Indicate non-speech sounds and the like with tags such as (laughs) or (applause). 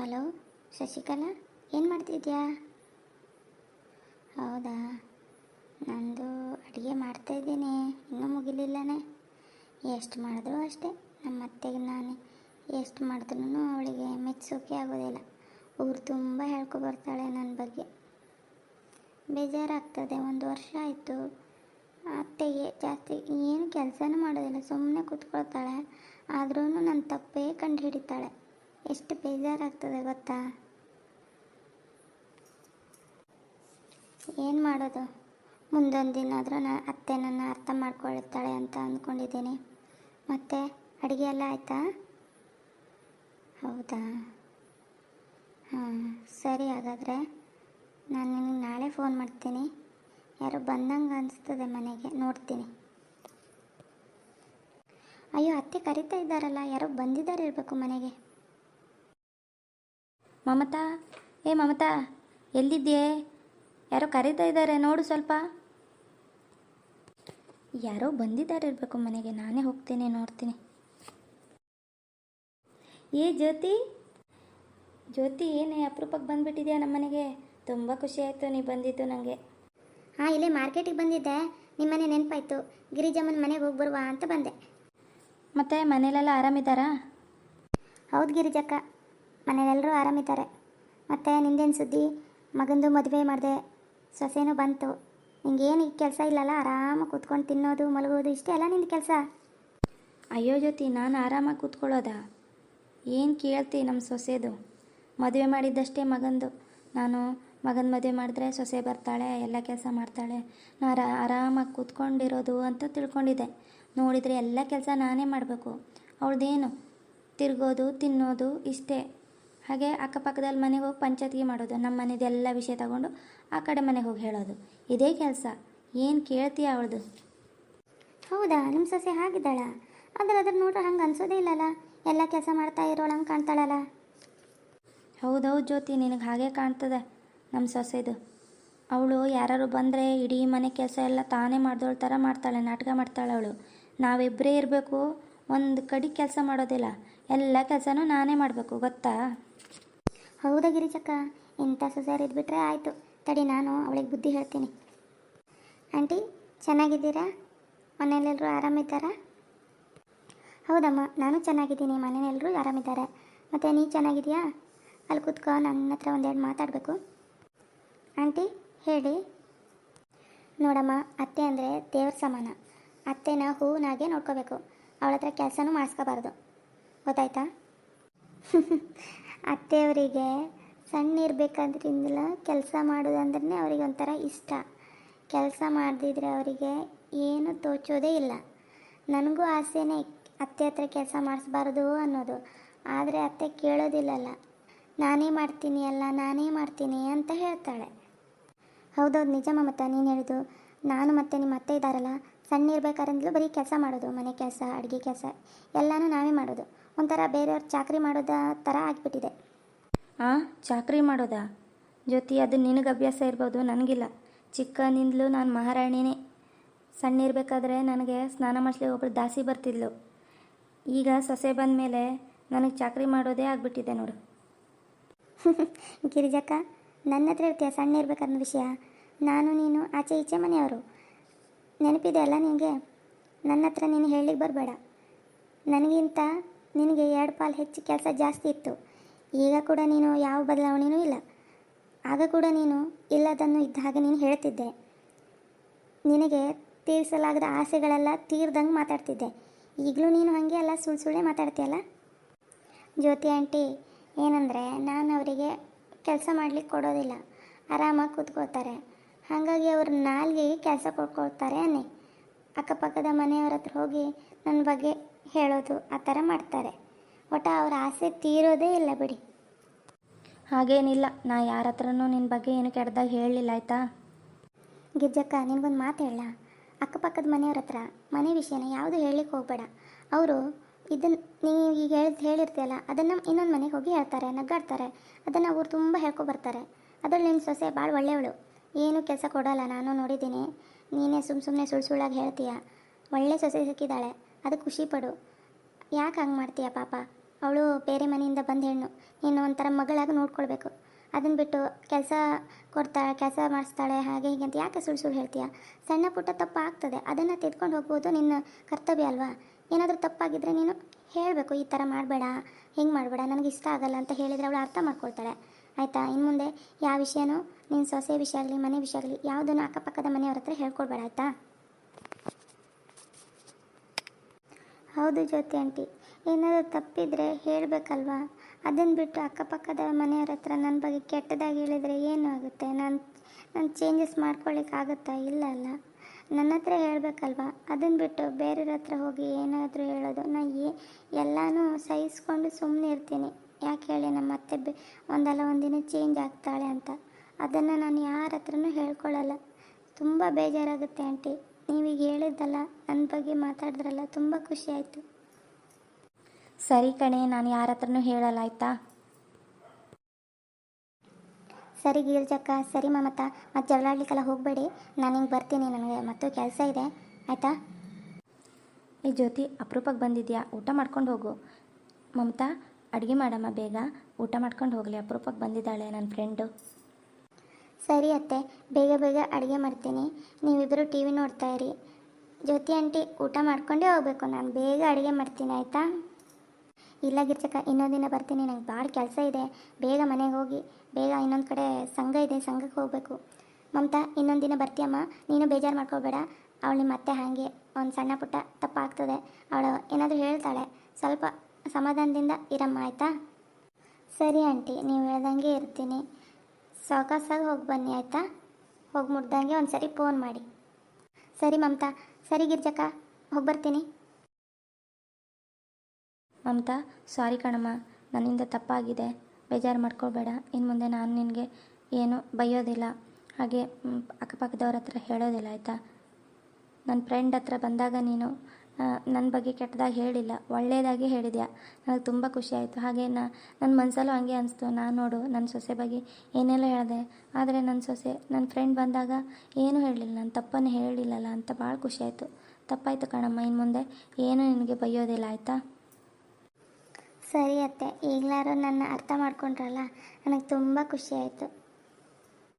Hello, Shashikala, ಏನು ಮಾಡ್ತಿದ್ಯಾ? ಹೌದಾ? ನಂದು ಅಡುಗೆ ಮಾಡ್ತಾಯಿದ್ದೀನಿ ಇನ್ನೂ ಮುಗಿಲಿಲ್ಲನೇ. ಎಷ್ಟು ಮಾಡಿದ್ರು ಅಷ್ಟೇ ನಮ್ಮ ಅತ್ತೆಗೆ ನಾನು. ಎಷ್ಟು ಮಾಡಿದ್ರು ಅವಳಿಗೆ ಮೆಚ್ಚೋಕೆ ಆಗೋದಿಲ್ಲ. ಊರು ತುಂಬ ಹೇಳ್ಕೊ ಬರ್ತಾಳೆ ನನ್ನ ಬಗ್ಗೆ. ಬೇಜಾರಾಗ್ತದೆ, ಒಂದು ವರ್ಷ ಆಯಿತು. ಅತ್ತೆಗೆ ಜಾಸ್ತಿ ಏನು ಕೆಲಸನೂ ಮಾಡೋದಿಲ್ಲ ಸುಮ್ಮನೆ ಕೂತ್ಕೊಳ್ತಾಳೆ. ಆದ್ರೂ ನನ್ನ ತಪ್ಪೇ ಕಂಡು ಹಿಡಿತಾಳೆ ಎಷ್ಟು ಬೇಜಾರಾಗ್ತದೆ ಗೊತ್ತಾ? ಏನು ಮಾಡೋದು? ಮುಂದೊಂದು ದಿನ ಆದರೂ ನಾನು ಅತ್ತೆ ನನ್ನ ಅರ್ಥ ಮಾಡ್ಕೊಳ್ತಾಳೆ ಅಂತ ಅಂದ್ಕೊಂಡಿದ್ದೀನಿ ಮತ್ತೆ ಅಡುಗೆ ಎಲ್ಲ ಆಯಿತಾ? ಹೌದಾ? ಹಾಂ, ಸರಿ ಹಾಗಾದರೆ ನಾನು ನಿನಗೆ ನಾಳೆ ಫೋನ್ ಮಾಡ್ತೀನಿ. ಯಾರೋ ಬಂದಂಗೆ ಅನಿಸ್ತದೆ ಮನೆಗೆ, ನೋಡ್ತೀನಿ. ಅಯ್ಯೋ, ಅತ್ತೆ ಕರಿತಾ ಇದ್ದಾರಲ್ಲ, ಯಾರೋ ಬಂದಿದ್ದಾರೆ ಇರಬೇಕು ಮನೆಗೆ. ಮಮತಾ ಏ ಮಮತಾ ಎಲ್ಲಿದ್ದೀಯೇ? ಯಾರೋ ಕರೀತಾ ಇದ್ದಾರೆ ನೋಡು ಸ್ವಲ್ಪ. ಯಾರೋ ಬಂದಿದ್ದಾರೆ ಇರಬೇಕು ಮನೆಗೆ ನಾನೇ ಹೋಗ್ತೀನಿ ನೋಡ್ತೀನಿ. ಏ ಜ್ಯೋತಿ? ಜ್ಯೋತಿ ಏನೇ ಅಪರೂಪಕ್ಕೆ ಬಂದುಬಿಟ್ಟಿದ್ಯಾ ನಮ್ಮ ಮನೆಗೆ? ತುಂಬ ಖುಷಿ ಆಯಿತು ನೀ ಬಂದಿದ್ದು ನನಗೆ ಹಾಂ ಇಲ್ಲೇ ಮಾರ್ಕೆಟಿಗೆ ಬಂದಿದ್ದೆ. ನಿಮ್ಮನೆ ನೆನಪಾಯ್ತು. ಗಿರಿಜಮ್ಮನ ಮನೆಗೆ ಹೋಗಿ ಬರುವ ಅಂತ ಬಂದೆ. ಮತ್ತೆ ಮನೇಲೆಲ್ಲ ಆರಾಮಿದ್ದಾರಾ? ಹೌದು ಗಿರಿಜಕ್ಕ. ಮನೇಲೆಲ್ಲರೂ ಆರಾಮಿದ್ದಾರೆ. ಮತ್ತು ನಿಂದೇನು ಸುದ್ದಿ? ಮಗಂದು ಮದುವೆ ಮಾಡಿದೆ. ಸೊಸೆನೂ ಬಂತು. ನಿಂಗೇನು ಈಗ ಕೆಲಸ ಇಲ್ಲಲ್ಲ? ಆರಾಮಾಗಿ ಕೂತ್ಕೊಂಡು ತಿನ್ನೋದು, ಮಲಗೋದು, ಇಷ್ಟೇ ಅಲ್ಲ ನಿಂದು ಕೆಲಸ? ಅಯ್ಯೋ ಜ್ಯೋತಿ, ನಾನು ಆರಾಮಾಗಿ ಕೂತ್ಕೊಳ್ಳೋದಾ? ಏನು ಕೇಳ್ತಿ ನಮ್ಮ ಸೊಸೆದು? ಮದುವೆ ಮಾಡಿದ್ದಷ್ಟೇ ಮಗಂದು. ನಾನು ಮಗನ ಮದುವೆ ಮಾಡಿದ್ರೆ ಸೊಸೆ ಬರ್ತಾಳೆ, ಎಲ್ಲ ಕೆಲಸ ಮಾಡ್ತಾಳೆ. ನಾನು ಆರಾ ಆರಾಮಾಗಿ ಕೂತ್ಕೊಂಡಿರೋದು ಅಂತ ತಿಳ್ಕೊಂಡಿದ್ದೆ. ನೋಡಿದರೆ ಎಲ್ಲ ಕೆಲಸ ನಾನೇ ಮಾಡಬೇಕು. ಅವಳದೇನು? ತಿರ್ಗೋದು, ತಿನ್ನೋದು ಇಷ್ಟೇ. ಹಾಗೆ ಅಕ್ಕಪಕ್ಕದಲ್ಲಿ ಮನೆಗೆ ಹೋಗಿ ಪಂಚಾಯತ್ಗೆ ಮಾಡೋದು ನಮ್ಮ ಮನೆದೆಲ್ಲ ವಿಷಯ ತಗೊಂಡು ಆ ಕಡೆ ಮನೆಗೆ ಹೋಗಿ ಹೇಳೋದು. ಇದೇ ಕೆಲಸ. ಏನು ಕೇಳ್ತೀಯ ಅವಳದು? ಹೌದಾ? ನಿಮ್ಮ ಸೊಸೆ ಹಾಗಿದ್ದಾಳ? ಆದ್ರೆ ಅದ್ರ ನೋಡ್ರೆ ಹಂಗೆ ಅನ್ಸೋದೇ ಇಲ್ಲಲ್ಲ. ಎಲ್ಲ ಕೆಲಸ ಮಾಡ್ತಾ ಇರೋಳಂಗೆ ಕಾಣ್ತಾಳಲ್ಲ. ಹೌದೌದು ಜ್ಯೋತಿ ನಿನಗೆ ಹಾಗೆ ಕಾಣ್ತದೆ ನಮ್ಮ ಸೊಸೆದು. ಅವಳು ಯಾರು ಬಂದರೆ ಇಡೀ ಮನೆ ಕೆಲಸ ಎಲ್ಲ ತಾನೇ ಮಾಡಿದವಳ ಥರ ಮಾಡ್ತಾಳೆ ನಾಟಕ ಮಾಡ್ತಾಳೆ ಅವಳು. ನಾವಿಬ್ಬರೇ ಇರಬೇಕು ಒಂದು ಕಡೆ ಕೆಲಸ ಮಾಡೋದಿಲ್ಲ. ಎಲ್ಲ ಕೆಲಸನೂ ನಾನೇ ಮಾಡಬೇಕು ಗೊತ್ತಾ? ಹೌದಾ ಗಿರಿಜಕ್ಕ? ಇಂಥ ಸೊಸೆಯರು ಇದ್ಬಿಟ್ರೆ ಆಯಿತು. ತಡಿ, ನಾನು ಅವಳಿಗೆ ಬುದ್ಧಿ ಹೇಳ್ತೀನಿ. ಆಂಟಿ, ಚೆನ್ನಾಗಿದ್ದೀರಾ? ಮನೆಯಲ್ಲೆಲ್ಲರೂ ಆರಾಮಿದ್ದಾರಾ? ಹೌದಮ್ಮ, ನಾನು ಚೆನ್ನಾಗಿದ್ದೀನಿ. ಮನೆಯೆಲ್ಲರೂ ಆರಾಮಿದ್ದಾರೆ. ಮತ್ತು ನೀ ಚೆನ್ನಾಗಿದೆಯಾ ಅಲ್ಲಿ ಕೂತ್ಕೊ, ನನ್ನ ಹತ್ರ ಒಂದೆರಡು ಮಾತಾಡಬೇಕು. ಆಂಟಿ, ಹೇಳಿ. ನೋಡಮ್ಮ, ಅತ್ತೆ ಅಂದರೆ ದೇವ್ರ ಸಮಾನ. ಅತ್ತೆನ ಹೂನಾಗೆ ನೋಡ್ಕೋಬೇಕು. ಅವಳ ಹತ್ರ ಕೆಲಸನೂ ಮಾಡಿಸ್ಕೋಬಾರ್ದು. ಗೊತ್ತಾಯ್ತಾ? (laughs) ಅತ್ತೆಯವರಿಗೆ ಸಣ್ಣ ಇರಬೇಕಾದ್ರಿಂದಲ ಕೆಲಸ ಮಾಡೋದಂದ್ರೆ ಅವರಿಗೆ ಒಂಥರ ಇಷ್ಟ. ಕೆಲಸ ಮಾಡದಿದ್ರೆ ಅವರಿಗೆ ಏನು ತೋಚೋದೇ ಇಲ್ಲ. ನನಗೂ ಆಸೆನೇ ಅತ್ತೆ ಹತ್ರ ಕೆಲಸ ಮಾಡಿಸ್ಬಾರ್ದು ಅನ್ನೋದು. ಆದರೆ ಅತ್ತೆ ಕೇಳೋದಿಲ್ಲಲ್ಲ. ನಾನೇ ಮಾಡ್ತೀನಿ ಅಲ್ಲ, ನಾನೇ ಮಾಡ್ತೀನಿ ಅಂತ ಹೇಳ್ತಾಳೆ. ಹೌದೌದು ನಿಜ ಮಮತ, ನೀನು ಹೇಳಿದು. ನಾನು ಮತ್ತು ನಿಮ್ಮ ಅತ್ತೆ ಇದ್ದಾರಲ್ಲ, ಸಣ್ಣ ಇರಬೇಕಾದ್ರಿಂದಲೂ ಬರೀ ಕೆಲಸ ಮಾಡೋದು, ಮನೆ ಕೆಲಸ, ಅಡುಗೆ ಕೆಲಸ, ಎಲ್ಲನೂ ನಾವೇ ಮಾಡೋದು. ಒಂಥರ ಬೇರೆಯವ್ರು ಚಾಕ್ರಿ ಮಾಡೋದ ಥರ ಆಗಿಬಿಟ್ಟಿದೆ. ಆ? ಚಾಕ್ರಿ ಮಾಡೋದಾ? ಜ್ಯೋತಿ ಅದು ನಿನಗೆ ಅಭ್ಯಾಸ ಇರ್ಬೋದು ನನಗಿಲ್ಲ. ಚಿಕ್ಕನಿಂದಲೂ ನಾನು ಮಹಾರಾಣಿನೇ. ಸಣ್ಣ ಇರಬೇಕಾದ್ರೆ ನನಗೆ ಸ್ನಾನ ಮಾಡಿಸ್ಲಿಕ್ಕೆ ಒಬ್ಬಳು ದಾಸಿ ಬರ್ತಿದ್ಲು. ಈಗ ಸೊಸೆ ಬಂದ ಮೇಲೆ ನನಗೆ ಚಾಕ್ರಿ ಮಾಡೋದೇ ಆಗಿಬಿಟ್ಟಿದೆ ನೋಡು. (laughs) ಗಿರಿಜಕ್ಕ ನನ್ನ ಹತ್ರ ಇರ್ತೀಯ ಸಣ್ಣ ಇರ್ಬೇಕನ್ನೋ ವಿಷಯ? ನಾನು ನೀನು ಆಚೆ ಈಚೆ ಮನೆಯವರು. ನೆನಪಿದೆ ಅಲ್ಲ ನಿನಗೆ ನನ್ನ ಹತ್ರ ನೀನು ಹೇಳಲಿಕ್ಕೆ ಬರಬೇಡ. ನನಗಿಂತ ನಿನಗೆ ಎರಡು ಪಾಲು ಹೆಚ್ಚು ಕೆಲಸ ಜಾಸ್ತಿ ಇತ್ತು. ಈಗ ಕೂಡ ನೀನು ಯಾವ ಬದಲಾವಣೆಯೂ ಇಲ್ಲ. ಆಗ ಕೂಡ ನೀನು ಇಲ್ಲದನ್ನು ಇದ್ದ ಹಾಗೆ ನೀನು ಹೇಳ್ತಿದ್ದೆ ನಿನಗೆ ತೀರಿಸಲಾಗದ ಆಸೆಗಳೆಲ್ಲ ತೀರ್ದಂಗೆ ಮಾತಾಡ್ತಿದ್ದೆ. ಈಗಲೂ ನೀನು ಹಾಗೆ ಅಲ್ಲ, ಸುಳ್ಳು ಸುಳ್ಳೇ ಮಾತಾಡ್ತೀಯಲ್ಲ? ಜ್ಯೋತಿ ಆಂಟಿ, ಏನಂದರೆ ನಾನು ಅವರಿಗೆ ಕೆಲಸ ಮಾಡಲಿಕ್ಕೆ ಕೊಡೋದಿಲ್ಲ. ಆರಾಮಾಗಿ ಕೂತ್ಕೋತಾರೆ ಹಾಗಾಗಿ ಅವರು ನಾಲ್ಗೆ ಕೆಲಸ ಕೊಡ್ಕೊಳ್ತಾರೆ ಅನ್ನಿ. ಅಕ್ಕಪಕ್ಕದ ಮನೆಯವ್ರ ಹತ್ರ ಹೋಗಿ ನನ್ನ ಬಗ್ಗೆ ಹೇಳೋದು ಆ ಥರ ಮಾಡ್ತಾರೆ. ಒಟ್ಟು ಅವ್ರ ಆಸೆ ತೀರೋದೇ ಇಲ್ಲ ಬಿಡಿ. ಹಾಗೇನಿಲ್ಲ ನಾ ಯಾರ ಹತ್ರನೂ ನಿನ್ನ ಬಗ್ಗೆ ಏನು ಕೆಡ್ದಾಗ ಹೇಳಲಿಲ್ಲ ಆಯಿತಾ? ಗಿಜ್ಜಕ್ಕ ನಿನಗೊಂದು ಮಾತು ಹೇಳ ಅಕ್ಕಪಕ್ಕದ ಮನೆಯವ್ರ ಹತ್ರ ಮನೆ ವಿಷಯನ ಯಾವುದು ಹೇಳಲಿಕ್ಕೆ ಹೋಗಬೇಡ. ಅವರು ಇದನ್ನು ನೀವು ಈಗ ಹೇಳಿದ ಹೇಳಿರ್ತೀಯಲ್ಲ ಅದನ್ನು ಇನ್ನೊಂದು ಮನೆಗೆ ಹೋಗಿ ಹೇಳ್ತಾರೆ ನಗ್ಗಾಡ್ತಾರೆ ಅದನ್ನು ಅವ್ರು ತುಂಬ ಹೇಳ್ಕೊಬರ್ತಾರೆ ಅದ್ರಲ್ಲಿ ನಿನ್ನ ಸೊಸೆ ಭಾಳ ಒಳ್ಳೆಯವಳು. ಏನು ಕೆಲಸ ಕೊಡೋಲ್ಲ ನಾನು ನೋಡಿದ್ದೀನಿ. ನೀನೇ ಸುಮ್ಮ ಸುಮ್ಮನೆ ಸುಳ್ಳು ಸುಳ್ಳಾಗಿ ಹೇಳ್ತೀಯ. ಒಳ್ಳೆ ಸೊಸೆ ಸಿಕ್ಕಿದ್ದಾಳೆ. ಅದು ಖುಷಿ ಪಡು. ಯಾಕೆ ಹಂಗೆ ಮಾಡ್ತೀಯ ಪಾಪ? ಅವಳು ಬೇರೆ ಮನೆಯಿಂದ ಬಂದ ಹೆಣ್ಣು. ನೀನು ಒಂಥರ ಮಗಳಾಗಿ ನೋಡ್ಕೊಳ್ಬೇಕು. ಅದನ್ನು ಬಿಟ್ಟು ಕೆಲಸ ಕೊಡ್ತಾಳೆ ಕೆಲಸ ಮಾಡಿಸ್ತಾಳೆ, ಹಾಗೆ ಹೀಗೆ ಅಂತ ಯಾಕೆ ಸುಳ್ಳು ಸುಳ್ಳು ಹೇಳ್ತೀಯ? ಸಣ್ಣ ಪುಟ್ಟ ತಪ್ಪು ಆಗ್ತದೆ. ಅದನ್ನು ತಿದ್ಕೊಂಡು ಹೋಗ್ಬೋದು ನಿನ್ನ ಕರ್ತವ್ಯ ಅಲ್ವಾ? ಏನಾದರೂ ತಪ್ಪಾಗಿದ್ದರೆ ನೀನು ಹೇಳಬೇಕು, ಈ ಥರ ಮಾಡಬೇಡ, ಹಿಂಗೆ ಮಾಡಬೇಡ, ನನಗೆ ಇಷ್ಟ ಆಗಲ್ಲ ಅಂತ ಹೇಳಿದರೆ ಅವಳು ಅರ್ಥ ಮಾಡ್ಕೊಳ್ತಾಳೆ. ಆಯಿತಾ? ಇನ್ನು ಮುಂದೆ ಯಾವ ವಿಷಯನೂ ನಿನ್ನ ಸೊಸೆ ವಿಷಯ ಆಗಲಿ, ಮನೆ ವಿಷಯ ಆಗಲಿ, ಯಾವುದನ್ನು ಅಕ್ಕಪಕ್ಕದ ಮನೆಯವ್ರ ಹತ್ರ ಹೇಳ್ಕೊಡ್ಬೇಡ, ಆಯಿತಾ? ಹೌದು ಜ್ಯೋತಿ ಆಂಟಿ. ಏನಾದರೂ ತಪ್ಪಿದರೆ ಹೇಳಬೇಕಲ್ವಾ? ಅದನ್ನು ಬಿಟ್ಟು ಅಕ್ಕಪಕ್ಕದ ಮನೆಯವ್ರ ಹತ್ರ ನನ್ನ ಬಗ್ಗೆ ಕೆಟ್ಟದಾಗಿ ಹೇಳಿದರೆ ಏನು ಆಗುತ್ತೆ? ನಾನು ನಾನು ಚೇಂಜಸ್ ಮಾಡ್ಕೊಳ್ಳಿಕ್ಕಾಗುತ್ತಾ ಇಲ್ಲ ಅಲ್ಲ. ನನ್ನ ಹತ್ರ ಹೇಳಬೇಕಲ್ವಾ? ಅದನ್ನು ಬಿಟ್ಟು ಬೇರೆಯವ್ರ ಹತ್ರ ಹೋಗಿ ಏನಾದರೂ ಹೇಳೋದು. ನಾನು ಏ ಎಲ್ಲನೂ ಸಹಿಸ್ಕೊಂಡು ಸುಮ್ಮನೆ ಇರ್ತೀನಿ. ಯಾಕೆ ಹೇಳಿ ನಮ್ಮ ಅತ್ತೆ ಬೆ, ಒಂದಲ್ಲ ಒಂದಿನ ಚೇಂಜ್ ಆಗ್ತಾಳೆ ಅಂತ. ಅದನ್ನು ನಾನು ಯಾರ ಹತ್ರನೂ ಹೇಳ್ಕೊಳ್ಳಲ್ಲ ತುಂಬ ಬೇಜಾರಾಗುತ್ತೆ ಆಂಟಿ. ನೀವೀಗ ಹೇಳಿದ್ದಲ್ಲ ನನ್ನ ಬಗ್ಗೆ ಮಾತಾಡಿದ್ರಲ್ಲ ತುಂಬ ಖುಷಿ ಆಯಿತು. ಸರಿ ಕಣೆ ನಾನು ಯಾರ ಹತ್ರನೂ ಹೇಳಲ್ಲ ಆಯಿತಾ ಸರಿ ಗೀರ್ಜಕ್ಕ ಸರಿ ಮಮತ ಮತ್ತೆ ಜಗಳಾಡ್ಲಿಕ್ಕೆಲ್ಲ ಹೋಗಬೇಡಿ. ನಾನು ಹಿಂಗೆ ಬರ್ತೀನಿ ನನಗೆ ಮತ್ತು ಕೆಲಸ ಇದೆ. ಆಯಿತಾ? ಈ ಜ್ಯೋತಿ ಅಪರೂಪಕ್ಕೆ ಬಂದಿದ್ಯಾ? ಊಟ ಮಾಡ್ಕೊಂಡು ಹೋಗು. ಮಮತಾ ಅಡುಗೆ ಮಾಡಮ್ಮ ಬೇಗ. ಊಟ ಮಾಡ್ಕೊಂಡು ಹೋಗಲಿ ಅಪರೂಪಕ್ಕೆ ಬಂದಿದ್ದಾಳೆ ನನ್ನ ಫ್ರೆಂಡು ಸರಿ ಅತ್ತೆ, ಬೇಗ ಬೇಗ ಅಡುಗೆ ಮಾಡ್ತೀನಿ. ನೀವಿಬ್ಬರು ಟಿ ವಿ ನೋಡ್ತಾ ಇರಿ. ಜ್ಯೋತಿ ಆಂಟಿ, ಊಟ ಮಾಡ್ಕೊಂಡೇ ಹೋಗ್ಬೇಕು. ನಾನು ಬೇಗ ಅಡುಗೆ ಮಾಡ್ತೀನಿ, ಆಯಿತಾ? ಇಲ್ಲ ಗಿರ್ಚಕ್ಕ ಇನ್ನೊಂದು ದಿನ ಬರ್ತೀನಿ. ನಂಗೆ ಭಾಳ ಕೆಲಸ ಇದೆ. ಬೇಗ ಮನೆಗೆ ಹೋಗಿ, ಬೇಗ ಇನ್ನೊಂದು ಕಡೆ ಸಂಘ ಇದೆ ಸಂಘಕ್ಕೆ ಹೋಗಬೇಕು. ಮಮತಾ, ಇನ್ನೊಂದು ದಿನ ಬರ್ತೀಯಮ್ಮ? ನೀನು ಬೇಜಾರು ಮಾಡ್ಕೋಬೇಡ. ಅವಳು ನಿಮ್ಮ ಅತ್ತೆ ಹಾಗೆ. ಒಂದು ಸಣ್ಣ ಪುಟ್ಟ ತಪ್ಪಾಗ್ತದೆ. ಅವಳು ಏನಾದರೂ ಹೇಳ್ತಾಳೆ. ಸ್ವಲ್ಪ ಸಮಾಧಾನದಿಂದ ಇರಮ್ಮ, ಆಯಿತಾ? ಸರಿ ಆಂಟಿ, ನೀವು ಹೇಳ್ದಂಗೆ ಇರ್ತೀನಿ. ಸಾವಕಾಸಾಗಿ ಹೋಗಿ ಬನ್ನಿ, ಆಯಿತಾ? ಹೋಗಿ ಮುಟ್ದಂಗೆ ಒಂದು ಸರಿ ಫೋನ್ ಮಾಡಿ. ಸರಿ ಮಮತಾ, ಸರಿ ಗಿರ್ಜಕ್ಕ ಹೋಗಿ ಬರ್ತೀನಿ. ಮಮತಾ, ಸಾರಿ ಕಣಮ್ಮ, ನನ್ನಿಂದ ತಪ್ಪಾಗಿದೆ. ಬೇಜಾರು ಮಾಡ್ಕೋಬೇಡ. ಇನ್ನು ಮುಂದೆ ನಾನು ನಿನಗೆ ಏನು ಬೈಯೋದಿಲ್ಲ. ಹಾಗೆ ಅಕ್ಕಪಕ್ಕದವ್ರ ಹತ್ರ ಹೇಳೋದಿಲ್ಲ, ಆಯಿತಾ? ನನ್ನ ಫ್ರೆಂಡ್ ಹತ್ರ ಬಂದಾಗ ನೀನು ನನ್ನ ಬಗ್ಗೆ ಕೆಟ್ಟದಾಗಿ ಹೇಳಿಲ್ಲ. ಒಳ್ಳೆಯದಾಗಿ ಹೇಳಿದ್ಯಾ? ನನಗೆ ತುಂಬ ಖುಷಿ ಆಯಿತು. ಹಾಗೆ ನಾ ನನ್ನ ಮನಸ್ಸಲ್ಲೂ ಹಂಗೆ ಅನಿಸ್ತು. ನಾನು ನೋಡು ನನ್ನ ಸೊಸೆ ಬಗ್ಗೆ ಏನೆಲ್ಲ ಹೇಳಿದೆ? ಆದರೆ ನನ್ನ ಸೊಸೆ ನನ್ನ ಫ್ರೆಂಡ್ ಬಂದಾಗ ಏನೂ ಹೇಳಲಿಲ್ಲ. ನಾನು ತಪ್ಪನ್ನು ಹೇಳಿಲ್ಲಲ್ಲ ಅಂತ ಭಾಳ ಖುಷಿ ಆಯಿತು. ತಪ್ಪಾಯಿತು ಕಣಮ್ಮ ಇನ್ನು ಮುಂದೆ ಏನೂ ನಿನಗೆ ಬೈಯೋದಿಲ್ಲ ಆಯಿತಾ? ಸರಿ ಅತ್ತೆ, ಈಗಲಾರು ನನ್ನ ಅರ್ಥ ಮಾಡ್ಕೊಂಡ್ರಲ್ಲ? ನನಗೆ ತುಂಬ ಖುಷಿ ಆಯಿತು.